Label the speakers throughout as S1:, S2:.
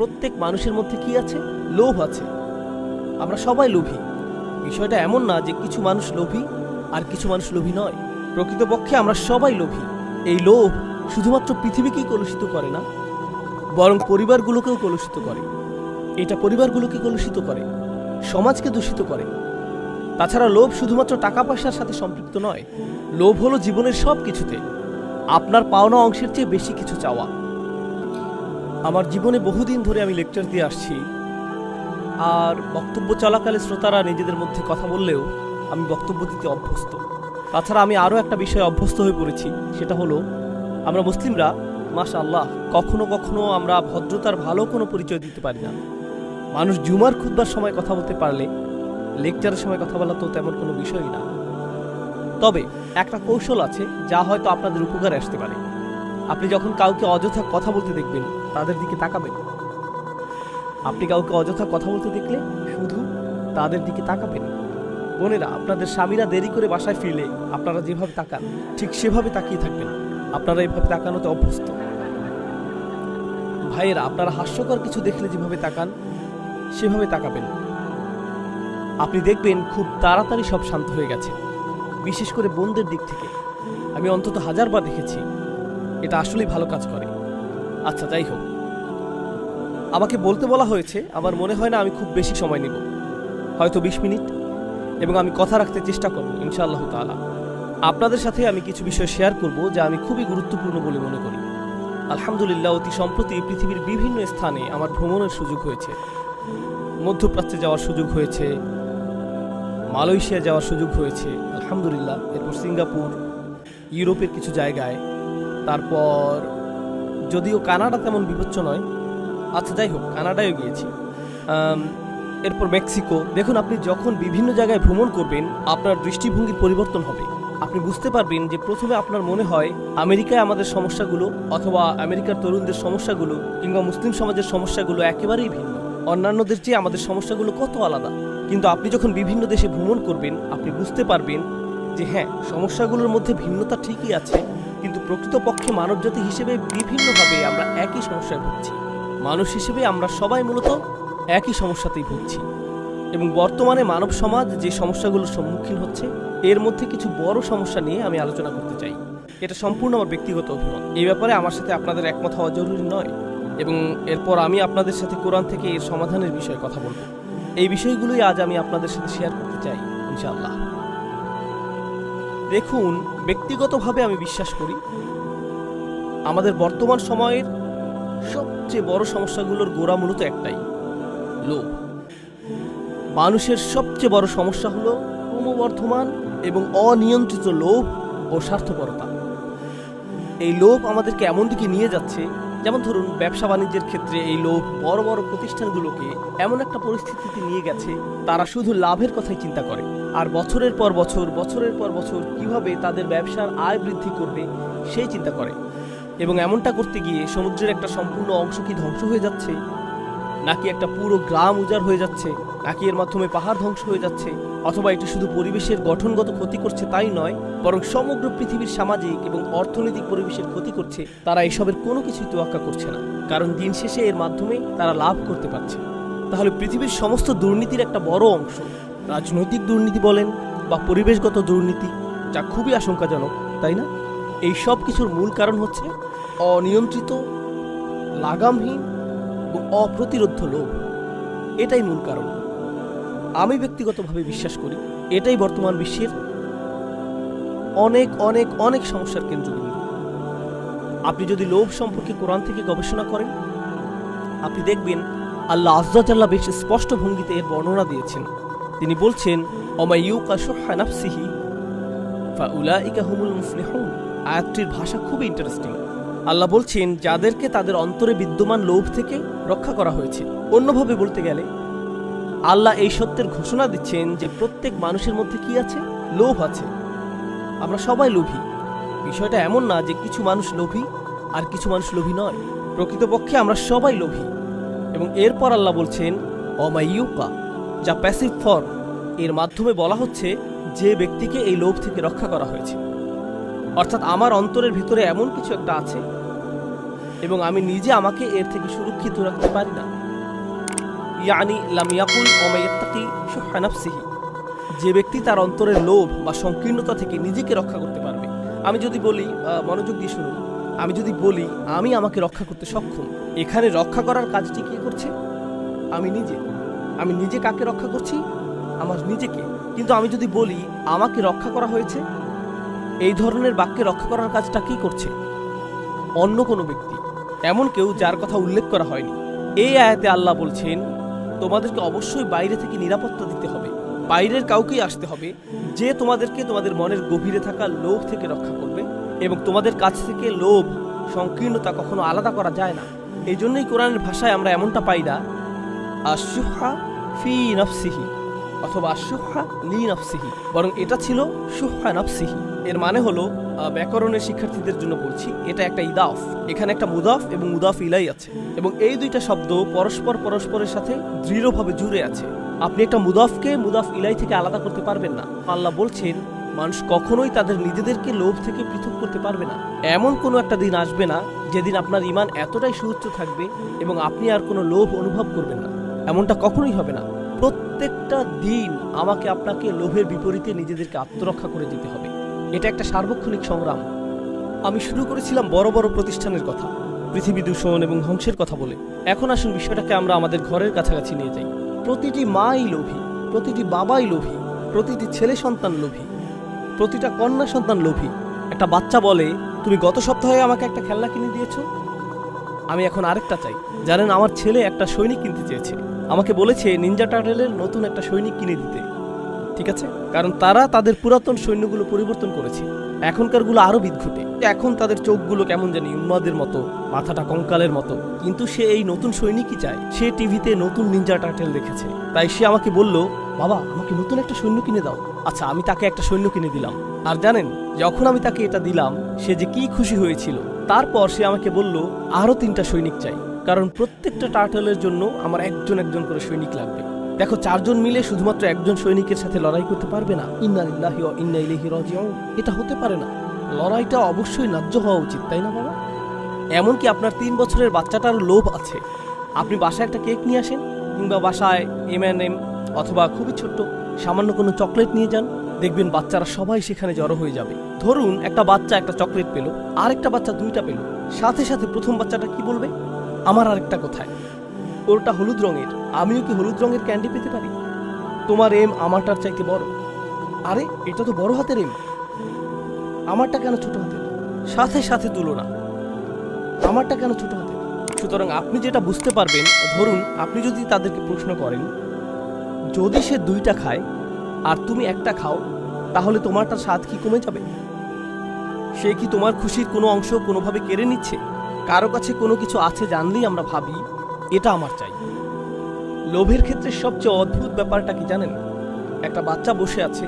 S1: প্রত্যেক মানুষের মধ্যে কি আছে? লোভ আছে। আমরা সবাই লোভী। বিষয়টা এমন না যে কিছু মানুষ লোভী আর কিছু মানুষ লোভী নয়। প্রকৃতপক্ষে আমরা সবাই লোভী। এই লোভ শুধুমাত্র পৃথিবীকেই কলুষিত করে না, বরং পরিবারগুলোকেও কলুষিত করে। এটা পরিবারগুলোকে কলুষিত করে, সমাজকে দূষিত করে। তাছাড়া লোভ শুধুমাত্র টাকা পয়সার সাথে সম্পৃক্ত নয়, লোভ হলো জীবনের সব কিছুতে আপনার পাওনা অংশের চেয়ে বেশি কিছু চাওয়া। আমার জীবনে বহুদিন ধরে আমি লেকচার দিয়ে আসছি। আর বক্তব্য চলাকালে শ্রোতারা নিজেদের মধ্যে কথা বললেও আমি বক্তব্য দিতে অভ্যস্ত। তাছাড়া আমি আরও একটা বিষয়ে অভ্যস্ত হয়ে পড়েছি, সেটা হলো, আমরা মুসলিমরা মাশা আল্লাহ কখনো কখনো আমরা ভদ্রতার ভালো কোনো পরিচয় দিতে পারি না। মানুষ জুমার খুদবার সময় কথা বলতে পারলে লেকচারের সময় কথা বলা তো তেমন কোনো বিষয়ই না। তবে একটা কৌশল আছে, যা হয়তো আপনাদের উপকারে আসতে পারে। আপনি যখন কাউকে অযথা কথা বলতে দেখবেন তাদের দিকে তাকাবেন আপনি কাউকে অযথা কথা বলতে দেখলে শুধু তাদের দিকে তাকাবেন। বোনেরা, আপনাদের স্বামীরা দেরি করে বাসায় ফিরলে আপনারা যেভাবে তাকান, ঠিক সেভাবে তাকিয়ে থাকবেন। আপনারা এভাবে তাকানোতে অভ্যস্ত। ভাইয়েরা, আপনারা হাস্যকর কিছু দেখলে যেভাবে তাকান, সেভাবে তাকাবেন। আপনি দেখবেন খুব তাড়াতাড়ি সব শান্ত হয়ে গেছে, বিশেষ করে বোনদের দিক থেকে। আমি অন্তত হাজারবার দেখেছি, এটা আসলেই ভালো কাজ করে। আচ্ছা যাই হোক। আমাকে বলতে বলা হয়েছে, আমার মনে হয় না আমি খুব বেশি সময় নেব। হয়তো বিশ মিনিট, এবং আমি কথা রাখতে চেষ্টা করব, ইনশাআল্লাহ তাআলা। আপনাদের সাথে আমি কিছু বিষয় শেয়ার করব যা আমি খুবই গুরুত্বপূর্ণ বলে মনে করি। আলহামদুলিল্লাহ, অতি সম্প্রতি পৃথিবীর বিভিন্ন স্থানে আমার ভ্রমণের সুযোগ হয়েছে। মধ্যপ্রাচ্যে যাওয়ার সুযোগ হয়েছে। মালয়েশিয়া যাওয়ার সুযোগ হয়েছে, আলহামদুলিল্লাহ। এরপর সিঙ্গাপুর, ইউরোপের কিছু জায়গায়। তারপর যদিও কানাডা তেমন বিপচ্ছ নয়। আচ্ছা যাই হোক, কানাডায়ও গিয়েছি। এরপর মেক্সিকো। দেখুন, আপনি যখন বিভিন্ন জায়গায় ভ্রমণ করবেন, আপনার দৃষ্টিভঙ্গির পরিবর্তন হবে। আপনি বুঝতে পারবেন যে প্রথমে আপনার মনে হয় আমেরিকায় আমাদের সমস্যাগুলো অথবা আমেরিকার তরুণদের সমস্যাগুলো কিংবা মুসলিম সমাজের সমস্যাগুলো একেবারেই ভিন্ন। অন্যান্যদের চেয়ে আমাদের সমস্যাগুলো কত আলাদা। কিন্তু আপনি যখন বিভিন্ন দেশে ভ্রমণ করবেন, আপনি বুঝতে পারবেন যে হ্যাঁ সমস্যাগুলোর মধ্যে ভিন্নতা ঠিকই আছে। কিন্তু প্রকৃতপক্ষে মানবজাতি হিসেবে বিভিন্নভাবে আমরা একই সমস্যায় ভুগছি। মানুষ হিসেবে আমরা সবাই মূলত একই সমস্যাতেই ভুগছি। এবং বর্তমানে মানব সমাজ যে সমস্যাগুলোর সম্মুখীন হচ্ছে, এর মধ্যে কিছু বড় সমস্যা নিয়ে আমি আলোচনা করতে চাই। এটা সম্পূর্ণ আমার ব্যক্তিগত অভিমত। এই ব্যাপারে আমার সাথে আপনাদের একমত হওয়া জরুরি নয়। এবং এরপর আমি আপনাদের সাথে কোরআন থেকে এর সমাধানের বিষয়ে কথা বলব। এই বিষয়গুলোই আজ আমি আপনাদের সাথে শেয়ার করতে চাই, ইনশাআল্লাহ। দেখুন, ব্যক্তিগতভাবে আমি বিশ্বাস করি, আমাদের বর্তমান সময়ের সবচেয়ে বড় সমস্যাগুলোর গোড়া মূলত একটাই, লোভ। মানুষের সবচেয়ে বড় সমস্যা হলো ক্রমবর্ধমান এবং অনিয়ন্ত্রিত লোভ ও স্বার্থপরতা। এই লোভ আমাদেরকে এমন দিকে নিয়ে যাচ্ছে যেমন ধরুন, ব্যবসা বাণিজ্যের ক্ষেত্রে এই লোভ বড় বড় প্রতিষ্ঠানগুলোকে এমন একটা পরিস্থিতিতে নিয়ে গেছে, তারা শুধু লাভের কথাই চিন্তা করে। আর বছরের পর বছর, বছরের পর বছর কীভাবে তাদের ব্যবসার আয় বৃদ্ধি করবে, সেই চিন্তা করে। এবং এমনটা করতে গিয়ে সমুদ্রের একটা সম্পূর্ণ অংশ কি ধ্বংস হয়ে যাচ্ছে? নাকি একটা পুরো গ্রাম উজাড় হয়ে যাচ্ছে? নাকি এর মাধ্যমে পাহাড় ধ্বংস হয়ে যাচ্ছে। অথবা এটি শুধু পরিবেশের গঠনগত ক্ষতি করছে তাই নয়, বরং সমগ্র পৃথিবীর সামাজিক এবং অর্থনৈতিক পরিবেশের ক্ষতি করছে। তারা এসবের কোনো কিছুই তোয়াক্কা করছে না, কারণ দিন শেষে এর মাধ্যমে তারা লাভ করতে পারছে। তাহলে পৃথিবীর সমস্ত দুর্নীতির একটা বড় অংশ রাজনৈতিক দুর্নীতি বলেন বা পরিবেশগত দুর্নীতি, যা খুবই আশঙ্কাজনক, তাই না? এই সব কিছুর মূল কারণ হচ্ছে অনিয়ন্ত্রিত, লাগামহীন এবং অপ্রতিরোধ লোভ। এটাই মূল কারণ। আমি ব্যক্তিগতভাবে বিশ্বাস করি, এটাই বর্তমান বিশ্বের অনেক অনেক অনেক সমস্যার কেন্দ্রবিন্দু। আপনি যদি লোভ সম্পর্কে কোরআন থেকে গবেষণা করেন, আপনি দেখবেন আল্লাহ আজ্জাল্লাহ বেশ স্পষ্ট ভঙ্গিতে এর বর্ণনা দিয়েছেন। তিনি বলছেন আয়াতটির ভাষা খুবই ইন্টারেস্টিং আল্লাহ বলছেন, যাদেরকে তাদের অন্তরে বিদ্যমান লোভ থেকে রক্ষা করা হয়েছে। অন্যভাবে বলতে গেলে আল্লাহ এই সত্যের ঘোষণা দিচ্ছেন যে প্রত্যেক মানুষের মধ্যে কি আছে? লোভ আছে। আমরা সবাই লোভী। বিষয়টা এমন না যে কিছু মানুষ লোভী আর কিছু মানুষ লোভী নয়। প্রকৃতপক্ষে আমরা সবাই লোভী। এবং এরপর আল্লাহ বলছেন অমাইয়ুকা যা প্যাসিভ ফর্ম এর মাধ্যমে বলা হচ্ছে, যে ব্যক্তিকে এই লোভ থেকে রক্ষা করা হয়েছে। অর্থাৎ আমার অন্তরের ভিতরে এমন কিছু একটা আছে। এবং আমি নিজে আমাকে এর থেকে সুরক্ষিত রাখতে পারি না। ইয়ানি লাম ইয়াকুল ওমাইয়াত্তাকি শুহা নাফসিহি। যে ব্যক্তি তার অন্তরের লোভ বা সংকীর্ণতা থেকে নিজেকে রক্ষা করতে পারবে। আমি যদি বলি মনোযোগ দিয়ে শুনুন। আমি যদি বলি, আমি আমাকে রক্ষা করতে সক্ষম। এখানে রক্ষা করার কাজটি কে করছে? আমি নিজে। আমি নিজে কাকে রক্ষা করছি? আমার নিজেকে। কিন্তু আমি যদি বলি, আমাকে রক্ষা করা হয়েছে, এই ধরনের বাক্যে রক্ষা করার কাজটা কি করছে? অন্য কোনো ব্যক্তি। এমন কেউ যার কথা উল্লেখ করা হয়নি। এই আয়াতে আল্লাহ বলছেন তোমাদেরকে অবশ্যই বাইরে থেকে নিরাপত্তা দিতে হবে। বাইরের কাউকেই আসতে হবে যে তোমাদেরকে তোমাদের মনের গভীরে থাকা লোভ থেকে রক্ষা করবে এবং তোমাদের কাছ থেকে লোভ, সংকীর্ণতা কখনো আলাদা করা যায় না। এই জন্যই কোরআনের ভাষায় আমরা এমনটা পাই না আশুহা ফি নফসিহি অথবা আশুহা লি নফসিহি বরং এটা ছিল সুহা নফসিহি এর মানে হলো ব্যাকরণের শিক্ষার্থীদের জন্য বলছি, এটা একটা ইদাফ। এখানে একটা মুদাফ এবং মুদাফ ইলাই আছে। এবং এই দুইটা শব্দ পরস্পর পরস্পরের সাথে দৃঢ়ভাবে জুড়ে আছে। আপনি একটা মুদাফকে মুদাফ ইলাই থেকে আলাদা করতে পারবেন না। আল্লাহ বলছেন, মানুষ কখনোই তাদের নিজেদেরকে লোভ থেকে পৃথক করতে পারবে না। এমন কোনো একটা দিন আসবে না, যেদিন আপনার ইমান এতটাই সুউচ্চ থাকবে এবং আপনি আর কোনো লোভ অনুভব করবেন না। এমনটা কখনোই হবে না। প্রত্যেকটা দিন আমাকে আপনাকে লোভের বিপরীতে নিজেদেরকে আত্মরক্ষা করে যেতে হবে। এটা একটা সার্বক্ষণিক সংগ্রাম। আমি শুরু করেছিলাম বড় বড় প্রতিষ্ঠানের কথা, পৃথিবী দূষণ এবং ধ্বংসের কথা বলে। এখন আসুন বিষয়টাকে আমরা আমাদের ঘরের কাছাকাছি নিয়ে যাই। প্রতিটি মাই লোভী, প্রতিটি বাবাই লোভী, প্রতিটি ছেলে সন্তান লোভী, প্রতিটা কন্যা সন্তান লোভী। একটা বাচ্চা বলে, তুমি গত সপ্তাহে আমাকে একটা খেলনা কিনে দিয়েছ? আমি এখন আরেকটা চাই। জানেন, আমার ছেলে একটা সৈনিক কিনতে চেয়েছে। আমাকে বলেছে, নিনজা টার্টেলের নতুন একটা সৈনিক কিনে দিতে। ঠিক আছে? কারণ তারা তাদের পুরাতন সৈন্যগুলো পরিবর্তন করেছে। এখনকারগুলো আরও বিদঘুটে। এখন তাদের চোখগুলো কেমন জানি উন্মাদের মতো, মাথাটা কঙ্কালের মতো। কিন্তু সে এই নতুন সৈনিকই চায়? সে টিভিতে নতুন নিনজা টার্টেল দেখেছে। তাই সে আমাকে বলল, বাবা, আমাকে নতুন একটা সৈন্য কিনে দাও। আচ্ছা আমি তাকে একটা সৈন্য কিনে দিলাম। আর জানেন, যখন আমি তাকে এটা দিলাম, সে যে কি খুশি হয়েছিল, তারপর সে আমাকে বলল, আরও তিনটা সৈনিক চাই। কারণ প্রত্যেকটা টার্টলের জন্য আমার একজন একজন করে সৈনিক লাগবে। দেখো, চারজন মিলে শুধুমাত্র একজন সৈনিকের সাথে লড়াই করতে পারবে না। ইন্না লিল্লাহি ওয়া ইন্না ইলাইহি রাজিউন। এটা হতে পারে না। লড়াইটা অবশ্যই ন্যায্য হওয়া উচিত, তাই না বাবা? এমনকি আপনার তিন বছরের বাচ্চাটার লোভ আছে। আপনি বাসায় একটা কেক নিয়ে আসেন, কিংবা বাসায় এম এন এম অথবা খুবই ছোট্ট, সামান্য কোনো চকলেট নিয়ে যান। দেখবেন বাচ্চারা সবাই সেখানে জড়ো হয়ে যাবে। ধরুন, একটা বাচ্চা একটা চকলেট পেল, আরেকটা বাচ্চা দুইটা পেল। সাথে সাথে প্রথম বাচ্চাটা কি বলবে? আমার আরেকটা কোথায় ওরটা হলুদ রঙের। আমিও কি হলুদ রঙের ক্যান্ডি পেতে পারি? তোমার এম আমারটার চাইতে বড়। আরে, এটা তো বড় হাতের এম আমারটা কেন ছোট হাতের? সাথে সাথে তুলনা আমারটা কেন ছোট হাতের? সুতরাং আপনি যেটা বুঝতে পারবেন, ধরুন আপনি যদি তাদেরকে প্রশ্ন করেন, যদি সে দুইটা খায় আর তুমি একটা খাও, তাহলে তোমারটা স্বাদ কি কমে যাবে? সে কি তোমার খুশির কোনো অংশ কোনোভাবে কেড়ে নিচ্ছে? কারও কাছে কোনো কিছু আছে জানলেই আমরা ভাবি এটা আমার চাই। লোভের ক্ষেত্রে সবচেয়ে অদ্ভুত ব্যাপারটা কি জানেন? একটা বাচ্চা বসে আছে।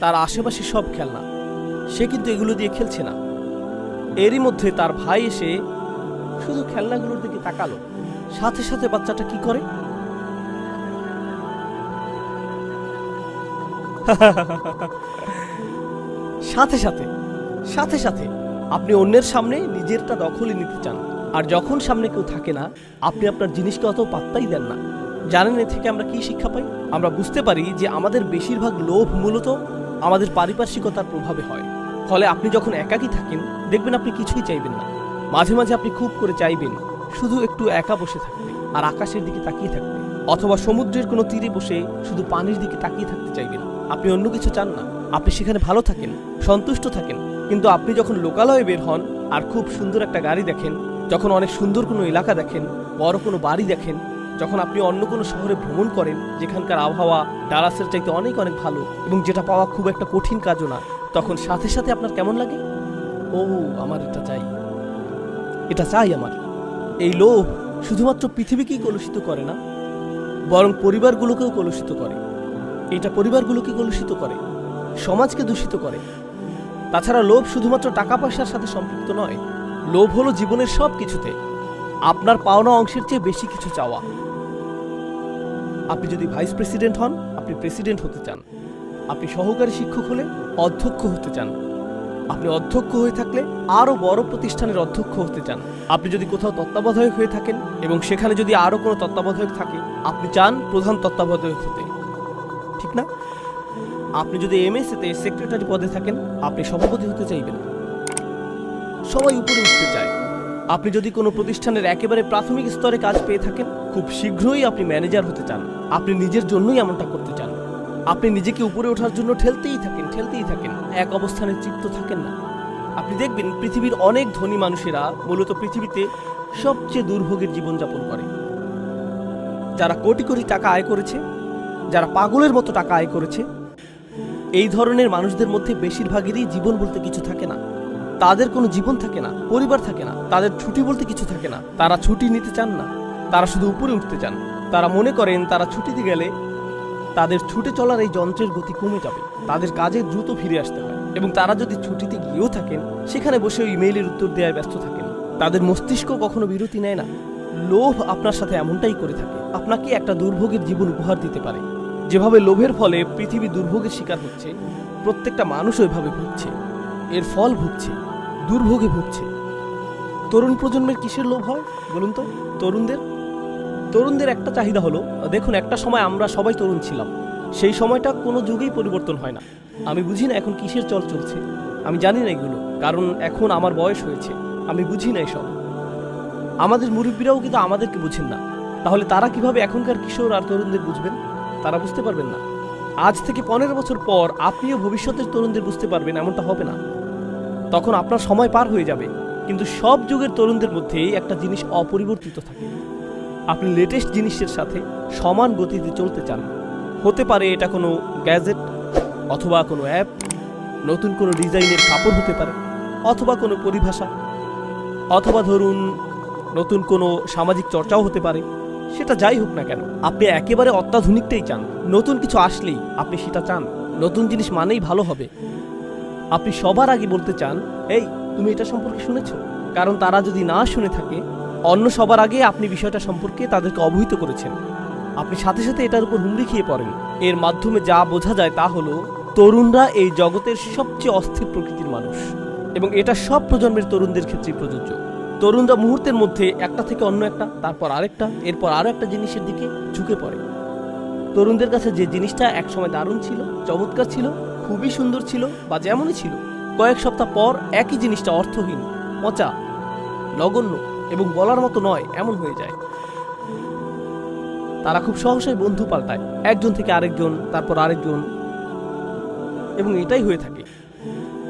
S1: তার আশেপাশে সব খেলনা। সে কিন্তু এগুলো দিয়ে খেলছে না। এরই মধ্যে তার ভাই এসে শুধু খেলনাগুলোর দিকে তাকালো। সাথে সাথে বাচ্চাটা কি করে? সাথে সাথে সাথে সাথে আপনি অন্যের সামনে নিজেরটা দখলে নিতে চান। আর যখন সামনে কেউ থাকে না, আপনি আপনার জিনিসকে অত পাত্তাই দেন না। জানেন এ থেকে আমরা কি শিক্ষা পাই? আমরা বুঝতে পারি যে আমাদের বেশিরভাগ লোভ মূলত আমাদের পারিপার্শ্বিকতার প্রভাবে হয়। ফলে আপনি যখন একাকী থাকেন, দেখবেন আপনি কিছুই চাইবেন না। মাঝে মাঝে আপনি খুব করে চাইবেন শুধু একটু একা বসে থাকবে আর আকাশের দিকে তাকিয়ে থাকবে অথবা সমুদ্রের কোনো তীরে বসে শুধু পানির দিকে তাকিয়ে থাকতে চাইবেন। আপনি অন্য কিছু চান না। আপনি সেখানে ভালো থাকেন, সন্তুষ্ট থাকেন। কিন্তু আপনি যখন লোকালয়ে বের হন আর খুব সুন্দর একটা গাড়ি দেখেন যখন অনেক সুন্দর কোনো এলাকা দেখেন, বড় কোনো বাড়ি দেখেন, যখন আপনি অন্য কোনো শহরে ভ্রমণ করেন, যেখানকার আবহাওয়া, ডালাসের চাইতে অনেক অনেক ভালো এবং যেটা পাওয়া খুব একটা কঠিন কাজও না, তখন সাথে সাথে আপনার কেমন লাগে? ও, আমার এটা চাই। এটা চাই আমার। এই লোভ শুধুমাত্র পৃথিবীকেই কলুষিত করে না, বরং পরিবারগুলোকেও কলুষিত করে। এটা পরিবারগুলোকে কলুষিত করে, সমাজকে দূষিত করে। তাছাড়া লোভ শুধুমাত্র টাকা পয়সার সাথে সম্পৃক্ত নয় লোভ হলো জীবনের সব কিছুতে আপনার পাওনা অংশের চেয়ে বেশি কিছু চাওয়া। আপনি যদি ভাইস প্রেসিডেন্ট হন, আপনি প্রেসিডেন্ট হতে চান। আপনি সহকারী শিক্ষক হলে অধ্যক্ষ হতে চান। আপনি অধ্যক্ষ হয়ে থাকলে আরও বড় প্রতিষ্ঠানের অধ্যক্ষ হতে চান। আপনি যদি কোথাও তত্ত্বাবধায়ক হয়ে থাকেন এবং সেখানে যদি আরও কোনো তত্ত্বাবধায়ক থাকে, আপনি চান প্রধান তত্ত্বাবধায়ক হতে। ঠিক না? আপনি যদি এমএসএতে সেক্রেটারি পদে থাকেন, আপনি সভাপতি হতে চাইবেন। সবাই উপরে উঠতে চায়। আপনি যদি কোনো প্রতিষ্ঠানের একেবারে প্রাথমিক স্তরে কাজ পেয়ে থাকেন, খুব শীঘ্রই আপনি ম্যানেজার হতে চান। আপনি নিজের জন্যই এমনটা করতে চান। আপনি নিজেকে উপরে ওঠার জন্য ঠেলতেই থাকেন ঠেলতেই থাকেন। এক অবস্থানে তৃপ্ত থাকেন না। আপনি দেখবেন পৃথিবীর অনেক ধনী মানুষেরা মূলত পৃথিবীতে সবচেয়ে দুর্ভোগের জীবনযাপন করে। যারা কোটি কোটি টাকা আয় করেছে, যারা পাগলের মতো টাকা আয় করেছে, এই ধরনের মানুষদের মধ্যে বেশিরভাগেরই জীবন বলতে কিছু থাকে না। তাদের কোনো জীবন থাকে না, পরিবার থাকে না, তাদের ছুটি বলতে কিছু থাকে না। তারা ছুটি নিতে চান না, তারা শুধু উপরে উঠতে চান। তারা মনে করেন তারা ছুটিতে গেলে তাদের ছুটে চলার এই যন্ত্রের গতি কমে যাবে, তাদের কাজে দ্রুত ফিরে আসতে হয়। এবং তারা যদি ছুটিতে গিয়েও থাকেন, সেখানে বসে ইমেইলের উত্তর দেওয়ায় ব্যস্ত থাকেন। তাদের মস্তিষ্ক কখনো বিরতি নেয় না। লোভ আপনার সাথে এমনটাই করে থাকে। আপনাকে একটা দুর্ভোগের জীবন উপহার দিতে পারে। যেভাবে লোভের ফলে পৃথিবী দুর্ভোগের শিকার হচ্ছে, প্রত্যেকটা মানুষ ওইভাবে ভুগছে। এর ফল ভুগছে। দুর্ভোগে ভুগছে। তরুণ প্রজন্মের কিসের লোভ হয় বলুন তো? তরুণদের? তরুণদের একটা চাহিদা হলো, দেখুন, একটা সময় আমরা সবাই তরুণ ছিলাম। সেই সময়টা কোনো যুগেই পরিবর্তন হয় না। আমি বুঝি না এখন কিসের চল চলছে। আমি জানি না এগুলো, কারণ এখন আমার বয়স হয়েছে। আমি বুঝি না এসব। আমাদের মুরব্বীরাও কিন্তু আমাদেরকে বুঝেন না। তাহলে তারা কীভাবে এখনকার কিশোর আর তরুণদের বুঝবেন? তারা বুঝতে পারবেন না। আজ থেকে পনেরো বছর পর আপনিও ভবিষ্যতের তরুণদের বুঝতে পারবেন, এমনটা হবে না। তখন আপনার সময় পার হয়ে যাবে। কিন্তু সব যুগের তরুণদের মধ্যেই একটা জিনিস অপরিবর্তিত থাকে। আপনি লেটেস্ট জিনিসের সাথে সমান গতিতে চলতে চান। হতে পারে এটা কোনো গ্যাজেট অথবা কোনো অ্যাপ নতুন কোনো ডিজাইনের কাপড় হতে পারে, অথবা কোনো পরিভাষা, অথবা ধরুন নতুন কোনো সামাজিক চর্চাও হতে পারে, সেটা যাই হোক না কেন, আপনি একেবারে অত্যাধুনিকটাই চান। নতুন কিছু আসলেই আপনি সেটা চান। নতুন জিনিস মানেই ভালো হবে। আপনি সবার আগে বলতে চান, এই, তুমি এটা সম্পর্কে শুনেছ? কারণ তারা যদি না শুনে থাকে, অন্য সবার আগে আপনি বিষয়টা সম্পর্কে তাদেরকে অবহিত করেছেন। আপনি সাথে সাথে এটার উপর হুমড়ি খেয়ে পড়েন। এর মাধ্যমে যা বোঝা যায় তা হলো, তরুণরা এই জগতের সবচেয়ে অস্থির প্রকৃতির মানুষ। এবং এটা সব প্রজন্মের তরুণদের ক্ষেত্রে প্রযোজ্য। তরুণরা মুহূর্তের মধ্যে একটা থেকে অন্য একটা, তারপর আরেকটা, এরপর আরও একটা জিনিসের দিকে ঝুঁকে পড়ে। তরুণদের কাছে যে জিনিসটা একসময় দারুণ ছিল, চমৎকার ছিল খুবই সুন্দর ছিল বা যেমনই ছিল, কয়েক সপ্তাহ পর একই জিনিসটা অর্থহীন, পচা, নগণ্য এবং বলার মতো নয়, এমন হয়ে যায়। তারা খুব সহসাই বন্ধু পাল্টায়, একজন থেকে আরেকজন, তারপর আরেকজন এবং এটাই হয়ে থাকে।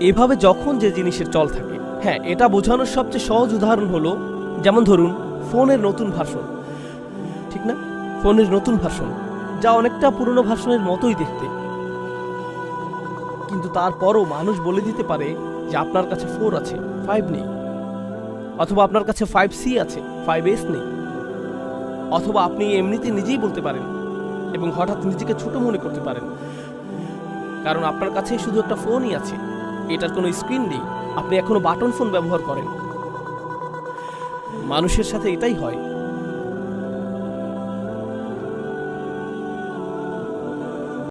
S1: এভাবে যখন যে জিনিসের চল থাকে হ্যাঁ এটা বোঝানোর সবচেয়ে সহজ উদাহরণ হলো, যেমন ধরুন, ফোনের নতুন ভাষণ। ঠিক না? ফোনের নতুন ভাষণ, যা অনেকটা পুরনো ভাষণের মতোই দেখতে। কিন্তু তারপরও মানুষ বলে দিতে পারে যে আপনার কাছে ফোর আছে ফাইভ নেই। অথবা আপনার কাছে ফাইভ সি আছে ফাইভ এস নেই। অথবা আপনি এমনিতে নিজেই বলতে পারেন এবং হঠাৎ নিজেকে ছোট মনে করতে পারেন। কারণ আপনার কাছে শুধু একটা ফোনই আছে। এটার কোনো স্ক্রিন নেই। আপনি এখনও বাটন ফোন ব্যবহার করেন। মানুষের সাথে এটাই হয়